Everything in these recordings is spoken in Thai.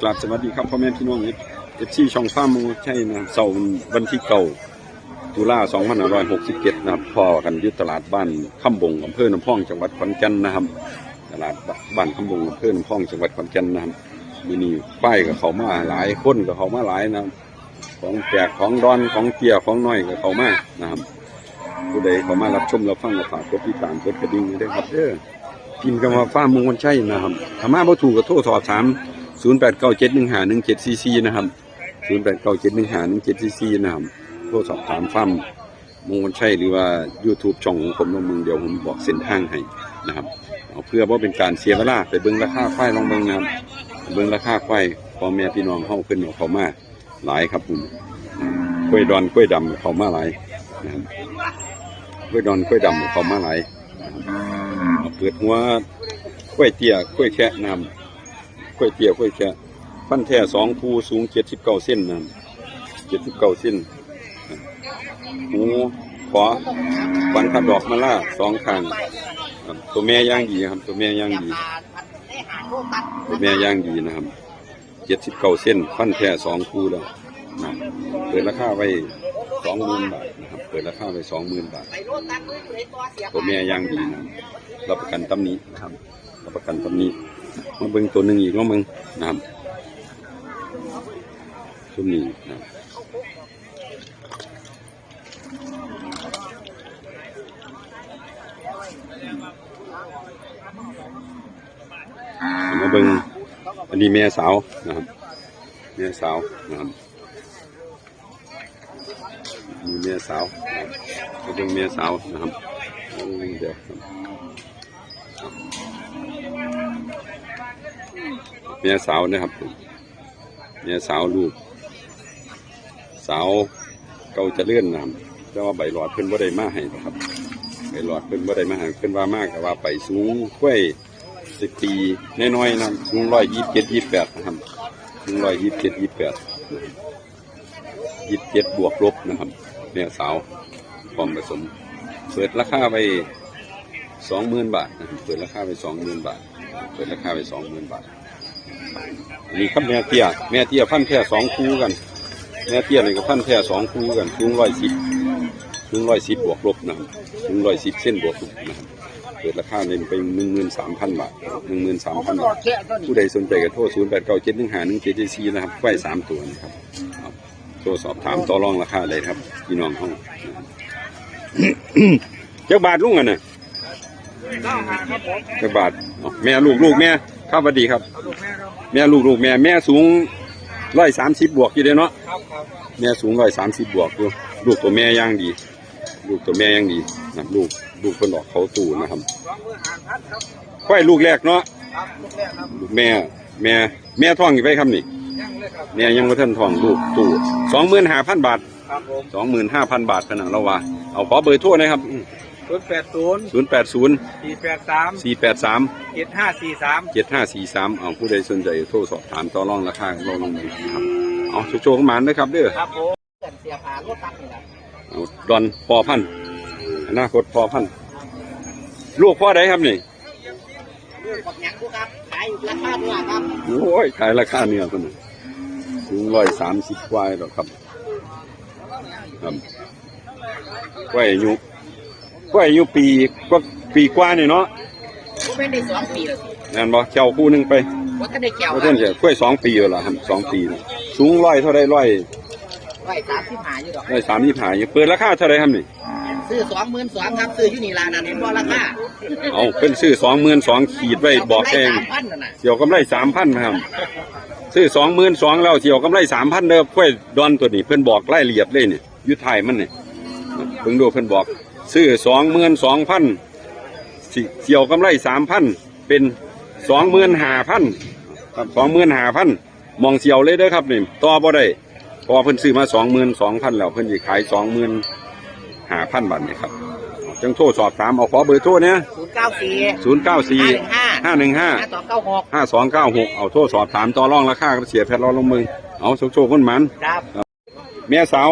กราบสวัสดีครับพ่อแม่พี่น้องเอฟซีช่องฟ้าร์มใช่นะครับเสาร์วันที่เก่าตุลา2567นะครับพ่อกันอยุตลาดบ้านคำบงอำเภอน้ำพองจังหวัดขอนแก่นนะครับตลาดบ้านคำบงอำเภอน้ำพองจังหวัดขอนแก่นนะครับมีนี่ป้ายกับเขามาหลายคนกับเขามาหลายนะครับของแจกของดอนของเกียร์ของน้อยกับเขามานะครับผู้ใดเขามารับชมรับฟังกับฝากกดติดตามกดกระดิ่งได้วยครับเด้อพิมพ์คำว่าฟ้าร์มมงคลชัยนะครับถ้ามาบ่ถูกก็โทรสอบถาม 0 8 9 7 1 5 1 7 4 4นะครับ0 8 9 7 1 5 1 7 4 4นะครับโทรสอบถามฟ้าร์มมงคลชัยหรือว่า YouTube ช่องของผมลงมึงเดี๋ยวผมบอกเส้นทางให้นะครับเอาเพื่อว่าเป็นการเสียเวลาไปเบิ่งราคาควายลองเบิ่งนะครับเบิ่งราคาควายพ่อแม่พี่น้องเฮาเพิ่นเอาเขามาหลายครับผมกล้วยดอนกล้วยดำเขามาหลายนะครับกล้วยดอนกล้วยดำเขามาหลายเปิดหัวกล้วยเตี้ยกล้วยแคะนำ กล้วยเตี้ยกล้วยแคะฟันแท้สองภูสูงเจ็ดสิบเก้าเส้นนำเจ็ดสิบเก้าเส้นหูขวาฟันขัดดอกมะล่าสองข้างครับตัวแม่ย่างดีครับ ตัวแม่ย่างดีตัวแม่ย่างดีนะครับเจ็ดสิบเก้าเส้นฟันแท้สองภูแล้วนะเปิดราคาไว้สองหมื่นบาทนะครับ เปิดราคาไว้สองหมื่นบาทตัวแม่ย่างดีนะรับประกันตำหนี้นะครับรับประกันตำหนี้ มาเบิ่งตัวหนึ่งอีกแล้วมึงนะครับตัวนี้นะครับมาเบิ่งอันนี้แม่สาวนะครับแม่สาวนะครับมีแม่สาวนะครับมาเบิ่งแม่สาวนะครับโอ้เดี๋ยวครับเมียสาวนะครับเมียสาวลูก สาวเกาจะเลื่อนนะครับแต่ว่าใบหลอดเพิ่นบ่ได้มาให้นะครับใบหลอดเพิ่นบ่ได้มาให้เพิ่นว่ามากก็ว่าไปสูงกล้วยสิบปีน้อยๆนะสูงร้อยยี่สิบเจ็ดยี่สิบแปดนะครับสูงร้อยยี่สิบเจ็ดยี่สิบแปดยี่สิบเจ็ดบวกลบนะครับเนี่ยสาวความผสมเปิดราคาไปสองหมื่นบาทนะครับเปิดราคาไปสองหมื่นบาทเปิดราคาไปสองหมื่นบาท นนี้ครับแม่เตี้ยแม่เตี้ยพันแค่สองคู่กัน แม่เตี้ยนี่ก็พันแค่สองคู่กันถึงร้อยสิบถึงร้อยสิบบวกลบนะครับถึงร้อยสิบเส้นบวกลบนะครับเปิดราคาเน้นไปหนึ่งหมื่นสามพันบาทหนึ่งหมื่นสามพันบาทผู้ใดสนใจก็โทรศูนย์แปดเก้าเจ็ดหนึ่งหาหนึ่งเจ็ดเจ็ดสี่นะครับไว้สามตัวนะครับโทรสอบถามต่อรองราคาเลยครับพี่น้องห้องเจ้าบาทลุงอะน่ะเจ้าบาทแม่ลูกลูกแม่ ครับสวัสดีครับแม่ลูกลูกแม่แม่สูงร้อยสามสิบบวกอยู่เด้เนาะแม่สูงร้อยสามสิบบวกอยู่ลูกตัวแม่ย่างดี ลูกตัวแม่ย่างดีนะลูกลูกคนออกเขาตู่นะครับค่อยลูกแรกเนาะลูกแม่ แม่แม่ท้องอยู่ไปครับนี่แม่ยังไม่ทันท้องลูกตู่สองหมื่นห้าพันบาทครับผมสองหมื่นห้าพันบาทขนาดเราว่าเอาขอเบอร์โทรนะครับ ศูนย์แปดศูนย์ศูนย์แปดศูนย์สี่แปดสามสี่แปดสามเจ็ดห้าสี่สามเจ็ดห้าสี่สามเอาผู้ใดสนใจโทรสอบถามต่อรองราคาลองลงดูนะครับเอาโชว์ๆเข้ามานะครับเด้อครับผมเสียผารถตักนี่แหละเอาดอนพอพันธุ์อนาคตพอพันธุ์ลูกพ่อใดครับนี่ลูกบักหยังกูครับขายอยู่ราคาเท่าไหร่ครับโอ้ยขายราคาเนี่ยคนนึงถึงร้อยสามสิบกว่าหรอกครับ ครับกล้วยอายุ กล้วยอายุปีกว่าปีกว่านี่เนาะกูเป็นได้สองปีแล้วสินั่นบ่เจ้าคู่หนึงไปว่าถ้าได้แก้วว่าเท่านเสียกล้วยสองปีแล้วล่ะครับสองปีแล้วสูงร้อยเท่าไรร้อยไว้สามที่หาอยู่ดอก ร้อยสามยี่สิบห้าอยู่เปิดราคาเท่าไรครับนี่ ซื้อสองหมื่นสองครับ ซื้ออยู่นี่ลานนั่นเห็นบ่ราคาเอาเป็นซื้อสองหมื่นสองขีดไว้บอกเองสามพันนั่นน่ะเสียวกำไรสามพันครับซื้อสองหมื่นสองแล้วเสียวกำไรสามพันเด้อกล้วยดอนตัวนี้เพิ่นบอกรายละเอียดเลยเนี่ยอยุทธไทยมันเนี่ยเพิ่งดูเพิ่นบอก ซื้อสองหมื่นสองพันเสียวกำไรสามพันเป็นสองหมื่นห้าพันครับสองหมื่นห้าพันมองเสียวเลยเด้อครับนี่ต่อบ่ได้เพอเพิ่นซื้อมาสองหมื่นสองพันแล้วเพิ่นจะขายสองหมื่นห้าพันบาทเนี่ยครับจังโทรสอบถามเอาขอเบอร์โทรเนี่ยศูนย์เก้าสี่ศูนย์เก้าสี่ห้าห้าหนึ่งห้าห้าสองเก้าหกห้าสองเก้าหกเอาโทษสอบถามต่อรองราคาก็เสียแพทย์รอลงมือเอาโชคโชคคนหมันครับเมียสาว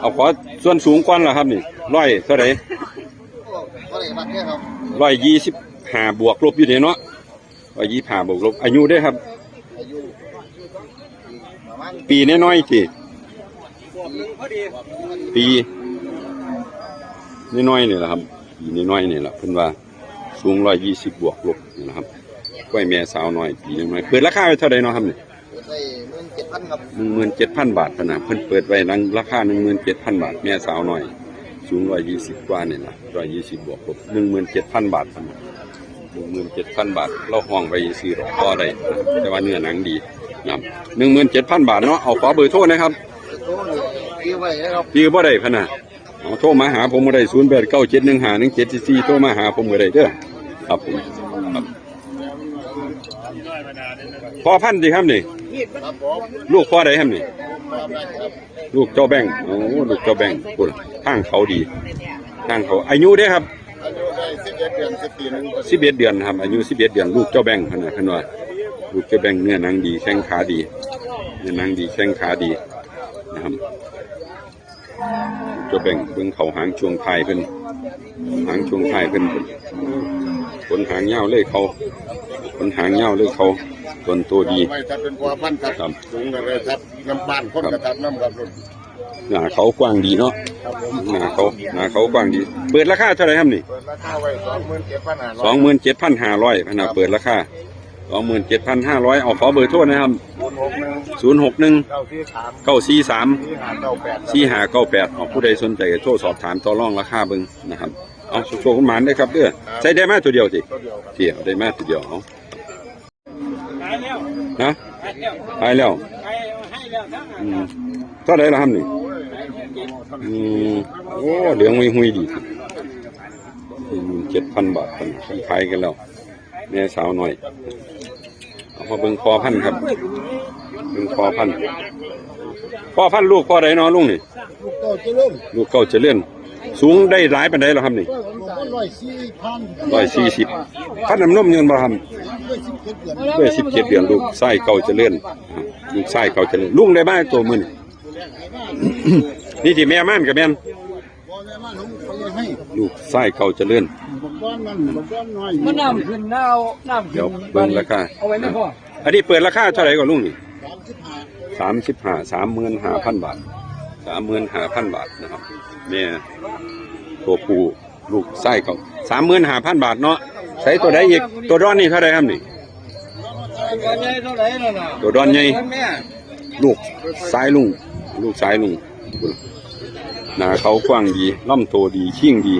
เอาขอส่วนสูงกว่าล่ะครับนี่ร้อยเท่าไหร่ก็เลยบัตรเนี่ยครับร้อยยี่สิบห้าบวกลบอยู่เดี๋ยวเนาะร้อยยี่ห้าบวกลบอายุได้อครับอาปีน้อยๆสิขวบหนึ่งพอดีปีน้อยๆนี่แหละครับปีน้อยๆนี่แหละเพิ่นว่าสูงร้อยยี่สิบบวกลบนี่แหละครับกล้วยแม่สาวน้อยปีน้อยๆเปิดราคาไว้เท่าใดเนาะครับนี่ได้หมื่นเจ็ด พันครับหนึ่งหมื่นเจ็ดพันบาทพะนะเพิ่นเปิดไว้นังราคาหนึ่งหมื่นเจ็ดพันบาทแม่สาวน้อยสูงร้อยยี่สิบกว่านี่แหละร้อยยี่สิบบวกลบหนึ่งหมื่นเจ็ดพันบาทพะนะหนึ่งหมื่นเจ็ดพันบาทเราห้องไว้ซื้อหรอกพอได้นะแต่ว่าเนื้อหนังดีนะครับหนึ่งหมื่นเจ็ดพันบาทเนาะเอาขอเบอร์โทรนะครับโตเลยกี่ไว้นะครับพี่บ่ได้พะนะเอาโทรมาหาผมบ่ได้ศูนย์แปดเก้าเจ็ดหนึ่งหาหนึ่งเจ็ดสี่โทรมาหาผมบ่ได้เด้อครับผมครับพอพันธุ์ดีครับนี่ครับผม ลูกพ่อใดครับนี่ครับครับลูกเจ้าแบงค์โอ้ลูกเจ้าแบงค์พุ่นทางเขาดีทางเขา อายุเด้อครับอายุได้สิบเอ็ดเดือนสิบปีหนึ่งสิบเอ็ดเดือนครับ อายุสิบเอ็ดเดือน ลูกเจ้าแบงค์พะนะเพิ่นว่าลูกเจ้าแบงค์เนื้อหนังดีแข้งขาดีเนื้อหนังดีแข้งขาดีนะครับลูกเจ้าแบงค์เบิ่งเขาหางช่วงท้ายเพิ่นหางช่วงท้ายเพิ่น ขนหางยาวเลยเขาขนหางยาวเลยเขาต้นตัวดีไม่ถ้าเป็นพัวพันครับครับสูงกันเลยครับน้ำบ้านคนกระทับน้ำครับรุ่นหน้าเขากว้างดีเนาะครับผมหน้าเขาหน้าเขากว้างดี เปิดราคาเท่าไหร่ครับนี่เปิดราคาไว้สองหมื่นเจ็ดพันห้าร้สองหมื่นเจ็ดพันห้าร้อยพนะเปิดราคาสองหมื่นเจ็ดพันห้าร้อยเอาขอเบอร์โทษนะครับศูนย์หกหนึ่งศูนย์หกหนึ่งเก้าที่สามเก้าสี่สามที่หาเก้าแปดสี่ห้าเก้าแปดเอาผู้ใดสนใจก็โทรสอบถามต่อรองราคาเบิ่งนะครับ เอาโชว์คุณหมานได้ครับเด้อใช้ได้มาตัวเดียวสิตัวเดียวครับเที่ยวได้มาตัวเดียวเอานะหายแล้วอืมเท่าไหร่ละครับนี่อืมโอ้เหลืองหุยหุยๆดีเจ็ดพันบาทคนขายกันแล้วแม่สาวหน่อยเอามาเบิ่งพอพันธุ์ครับเบิ่งพอพันธุ์พอพันธุ์ลูกพอใดเนาะลุงนี่ ลูกโตจะเริ่มลูกเก้าเจริญ สูงได้หลายปานใดแล้วครับนี่ร้อยสี่พันร้อยสี่สิบพันน้ำนมยืนบ่ครับด้วยสิบเจ็ดเดือนด้วยสิบเจ็ดเดือนลูกไส้เก้าเจริญลูกไส้เก้าเจริญลุงได้บ้านตัวมือนี่นี่ที่แม่ม่านกับแม่นพอแม่มาหนุ่มเขาเลยให้ลูกไส้เก้าเจริญบอกก้อนมันบอกก้อนน้อยมันน้ำขึ้นน้ำน้ำขึ้นเดี๋ยวเบิ่งราคาเอาไว้ไม่พออันนี้เปิดราคาเท่าไหร่ก่อนลุงนี่สามสิบห้าสามสิบห้าสามหมื่นห้าพันบาทสามหมื่นห้าพันบาทนะครับแม่ ตัวผู้ลูกไส้เขาสามหมื่นห้าพันบาทเนาะใส่ตัวใดอีกตัวร้อนนี่เท่าไรครับนี่ตัวร่น่ะน่ะตัวดอนใหญ่ลูกสายลุงลูกสายลุงน้าเขากว้างดีล่ำโตวดีขิ้งดี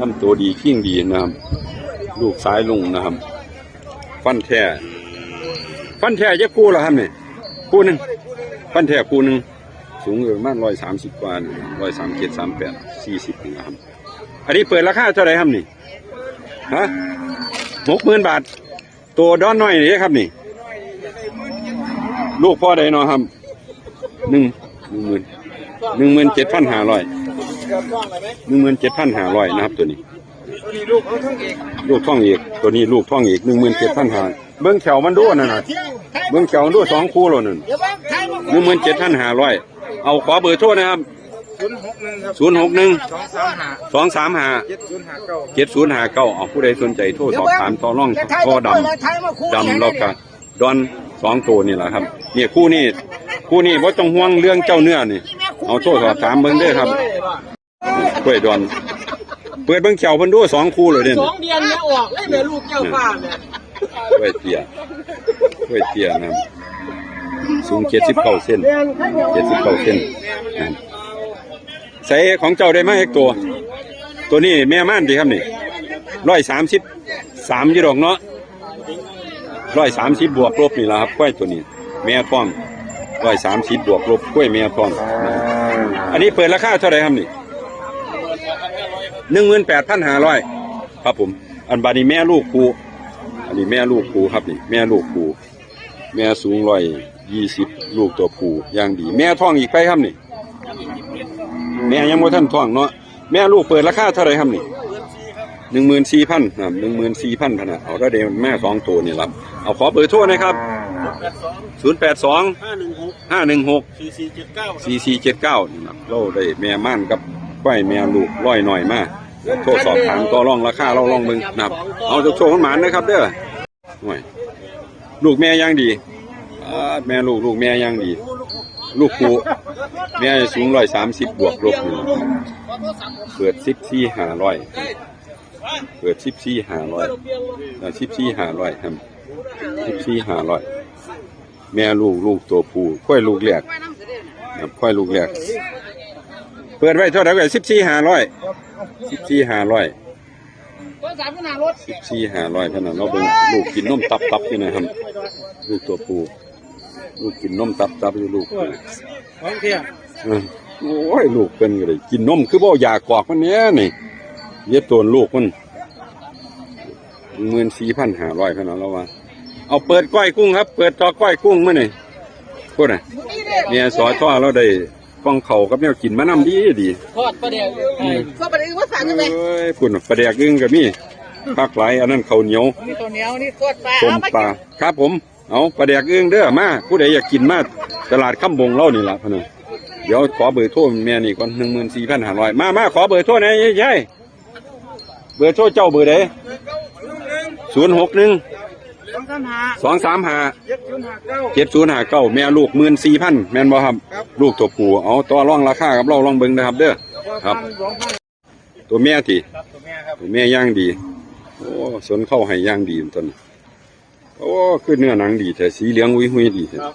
ล่ำโตวดีขิ้งดีนะครับลูกสายลุงนะครับฟันแท้ฟันแท้จะคู่เหรอครับนี่คู่หนึ่งฟันแท้คู่หนึ่ง สูงอยู่ประมาณร้อยสามสิบกว่าร้อยสามเจ็ดสามแปดสี่สิบนะครับ อันนี้เปิดราคาเท่าไหร่ครับนี่ฮะหกหมื่นบาท ตัวดอนน้อยนี่ครับนี่ ลูกพ่อใดเนาะครับหนึ่งหนึ่งหมื่นหนึ่งหมื่นเจ็ดพันห้าร้อยหนึ่งหมื่นเจ็ดพันห้าร้อยนะครับตัวนี้ ลูกทั้งเอกลูกท่องเอกตัวนี้ลูกท่องเอกหนึ่งหมื่นเจ็ดพันห้าเบิ้งแขวมันดูนั่นน่ะเบิ้งแขวมันดูสองคู่แล้วนั่นเดี๋ยวบ้างหนึ่งหมื่นเจ็ดพันห้าร้อย เอาขอเบอร์โทรนะครับศูนย์หกหนึ่งครับศูนย์หกหนึ่งสองสามห้าสองสามห้าเจ็ดศูนย์ห้าเก้าเจ็ดศูนย์ห้าเก้าเอาผู้ใดสนใจโทรสอบถามต่อร่องก็ดำดำแล้วก็ดอนสองตัวนี่แหละครับ เนี่ยคู่นี้คู่นี้ว่าต้องห่วงเรื่องเจ้าเนื้อนี่ เอาโทษสอบถามเบิ่งเด้อครับกล้วยดอนเปิดเบิ่งเขียวเพิ่นดูสองคู่เลยเด่นสองเดือนเนี่ยออกเลยแม่ลูกเจ้าฟ้าเนี่ยกล้วยเตี้ยกล้วยเตี้ยนะครับ สูงเจ็ดสิบเก้าเซนเจ็ดสิบเก้าเซนนใส่ของเจ้าได้ไหมเอกตัว ตัวนี้แม่ม่านดีครับนี่ร้อยสามสิบสามยี่ดอกเนาะร้อยสามสิบบวกลบนี่แหละครับกล้วยตัวนี้ แม่ท้องร้อยสามสิบบวกลบกล้วยแม่ท้องอันนี้เปิดราคาเท่าไหร่ครับนี่หนึ่งหมื่นแปดพันห้าร้อยครับผม อันบานี้แม่ลูกครูอันนี้แม่ลูกครูครับนี่ แม่ลูกครูแม่สูงร้อย ยี่สิบลูกตัวผู้อย่างดี แม่ท้องอีกไปครับนี่ แม่ยังไม่ท่านท้องเนาะแม่ลูกเปิดราคาเท่าไรครับนี่หนึ่งหมื่นสี่พันครับหนึ่งหมื่นสี่พันพะนะเอาได้เดยวแม่สองตัวนี่ครับเอาขอเบอร์โทรนะครับศูนย์แปดสองห้าหนึ่งหกสี่สี่เจ็ดเก้าสี่สี่เจ็ดเก้านี่ครับเราได้แม่ม่านกับก้อยแม่ลูกร้อยหน่อยมากโทรสอบถามต่อรองราคาเราลองมึงนับ เอาโชว์มันหมานนะครับเด้อหน่อยลูกแม่ย่างดี แม่ลูกลูกแม่ย่างดี ลูกลูกผู้แม่สูงร้อยสามสิบบวกลบหนึ่งเปิดสิบสี่ห้าร้อยเปิดสิบสี่ห้าร้อยสิบสี่ห้าร้อยครับสิบสี่ห้าร้อยแม่ลูกลูกตัวผู้ค่อยลูกแรกค่อยลูกแรกเปิดไว้เท่าไหร่กันสิบสี่ห้าร้อยสิบสี่ห้าร้อยสิบสี่ห้าร้อยเท่านั้นเราเบิ่งลูกกินนมตับตับๆอยู่นะครับลูกตัวผู้ ลูกกินนมตับตับๆอยู่ลูกของเที่ยงเออโอ้ยลูกเป็นก็เลยกินนมคือบ่อยากกอกมันเนี้ยนี่เย็ดตัวลูกมันหมื่นสี่พันห้าร้อยเท่านั้นแล้วว่าเอาเปิดก้อยกุ้งครับ เปิดจอก้อยกุ้งมื่อนี่พูดน่ะเนี่ยสอท่อเราได้กล้องเขากับแนวกินมานำดีดีทอดประเดี๋ยวก็ประเดี๋ยวว่าสั่งกันไหมเอ้ยพุ่นปลาแดกอึ้งกับมีผักหลายอันนั้นข้าวเหนียวนี่ตัวเหนียวนี่ทอดปลาต้มเอามาปลาครับผม เอาปลาแดกเอื้องเด้อมาผู้ใดอยากกินมาตลาดข้ามบงเล่านี่ล่ะพะนะเดี๋ยวขอเบอร์โทรแม่นี่ก่อนหนึ่งหมื่นสี่พันห้าร้อยมามาขอเบอร์โทรหน่อยยายเบอร์โทรเจ้าเบอร์ใดศูนย์หกหนึ่งสองสามหาสองสามห้าเจ็ดศูนย์ห้าเก้าเจ็ดศูนย์ห้าเก้าแม่ลูกหมื่นสี่พันแม่นบ่ครับ ลูกตัวผู้เอาต่อรองราคากับเราลองเบิ่งนะครับ เด้อครับสองพันตัวแม่ที่ครับตัวแม่ครับตัวแม่ย่างดี โอ้สนเข้าให้ย่างดีต้น โอ้คือเนื้อหนังดีแต่สีเหลืองอุ้ยหุยดีแท้ครับ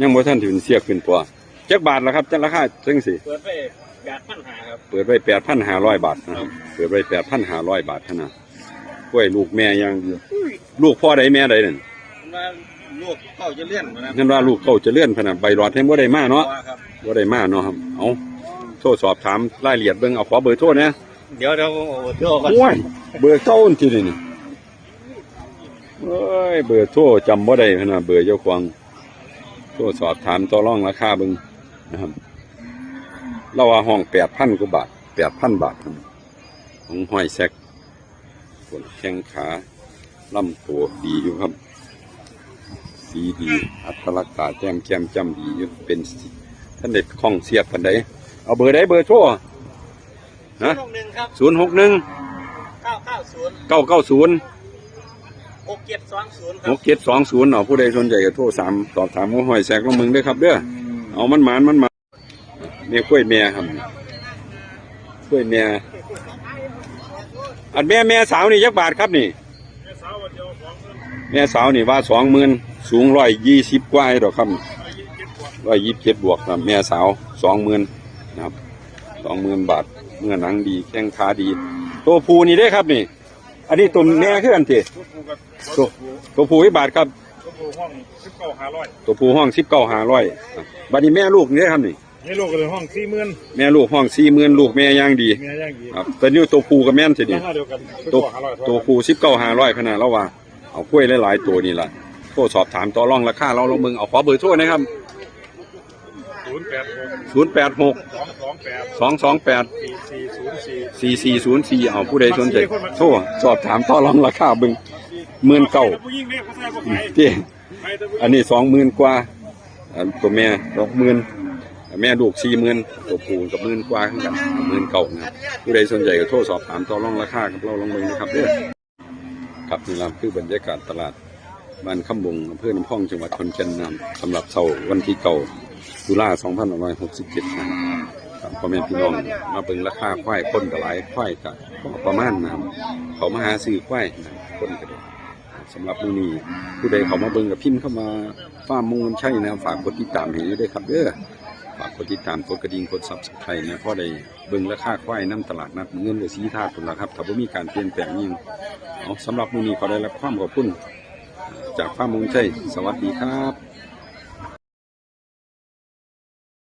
ยังบ่ทันถึงเสียขึ้นตัวจักบาทแล้วครับจักราคาจังสิเปิดไปแปดพันหาครับเปิดไว้แปดพันห้าร้อยบาทนะครับเปิดไว้แปดพันห้าร้อยบาทเท่านั้นกล้วยลูกแม่ย่างดีลูกพ่อใดแม่ใดนั่นมาลูกเข้าจะเลื่อนมานะนั่นว่าลูกเขาจะเลื่อนพะนันใบรอดให้บ่ได้มาเนาะครับบ่ได้มาเนาะครับเอาโทรสอบถามรายละเอียดเบิ่งเอาขอเบอร์โทรนะเดี๋ยวเดี๋ยวเดี๋ยวก่อนโอ้ยเบอร์เก่าอันที่นี่นี่ เอ้ยเบอร์โทรจำบ่ได้พะนะเบอร์เจ้าของโทรสอบถามต่อรองราคาเบิ่งนะครับเราว่าห้องแปดพันกว่าบาทแปดพันบาทครับของห้อยแซกส่วนแข้งขาลำตัวดีอยู่ครับ สีดี อัตลักษณ์ตาแจ่มแจ่มจำดีอยู่เป็นสิท่านเด็ดคล่องเสียบกันไดเอาเบอร์ใดเบอร์โทรฮะลูกหนึ่งครับศูนย์หกหนึ่งเก้าเก้าศูนย์ หกเจ็ดสองศูนย์คหรับกเจ็ดสองศูนย์เอาผู้ใดสนใจก็โทรสามสอบถามว่าหอยแซกลงมึงเด้อครับเด้อเอามันหมานมันมาเมียกล้วยแม่ครับกล้วยแม่อันแม่แม่สาวนี่ยักบาทครับนี่ แม่สาวนี่ว่าสองหมื่นสูงร้อยยี่สิบกว่าดอกครับร้อยยี่สิบเจ็ดบวกครับแม่สาวสองหมื่นนะครับสองหมื่นบาทเมื่อหนังดีแข้งขาดี ตัวผูนี่ได้อครับนี่ อันนี้ตัวแม่คืออันที่ลูกผูกับตัวตัวผู้วิบาทครับลูกผูห้องสิบเก้าห้าร้อยตัวผู้ห้องสิบเก้าหาร้อยบัดนี้แม่ลูกนี่ครับนี่นี่ลูกก็เลยห้องสี่หมื่นแม่ลูกห้องสี่หมื่นลูกแม่ย่างดีเมียย่างดีครับแต่นี่ตัวผู้กับแม่นสิรานี่คาเดียวกันตัวห้าร้อยตัวผู้สิบเก้าหาร้อยขนาดแล้วว่าเอากล้วยหลายๆตัวนี่แหละโทรสอบถามต่อรองราคาเราลองเบิ่งเอาขอเบอร์โทรนะครับ ศูนย์แปดหกศูนย์แปดหกสองสองแปดสองสองแปดสี่สี่ศูนย์สี่สี่สี่ศูนย์สี่เอาผู้ใดสนใจโทรสอบถามต่อรองราคาเบิ่งหมื่นเก้าผู้ยิ่งเนี่ยเขาใส่ก็ไปที่ไปแต่ผู้อันนี้สองหมื่นกว่าอันตัวแม่สองหมื่นแม่ลูกสี่หมื่นตัวผู้กับหมื่นกว่าขึ้นกันหมื่นเก้านะผู้ใดสนใจก็โทรสอบถามต่อรองราคากับเราลองเบิ่งนะครับเด้อครับนี่ละคือบรรยากาศตลาดบ้านคำบงอำเภอน้ำพองจังหวัดขอนแก่นนำสำหรับเสาร์วันที่เก่า ตุลา2567นะครับพ่อแม่พี่น้องมาเบิ่งราคาควายคนกับหลายควายกับประมาณนะครับเขามาหาซื้อควายนะคนก็ได้สำหรับมื้อนี้ผู้ใดเขามาเบิ่งกับพิมพ์เข้ามาฟ้ามูลใช่นะฝากกดติดตามให้ด้วยครับเด้อฝากกดติดตามกดกระดิ่งกด Subscribe นะเพราะได้เบิ่งราคาควายน้ำตลาดนัดเงินหรือสีธาตุพุ่นละครับถ้าบ่มีการเปลี่ยนแปลงยิ่งเอาสำหรับมื้อนี้ขอได้รับความขอบคุณจากฟ้ามมูลใช่สวัสดีครับ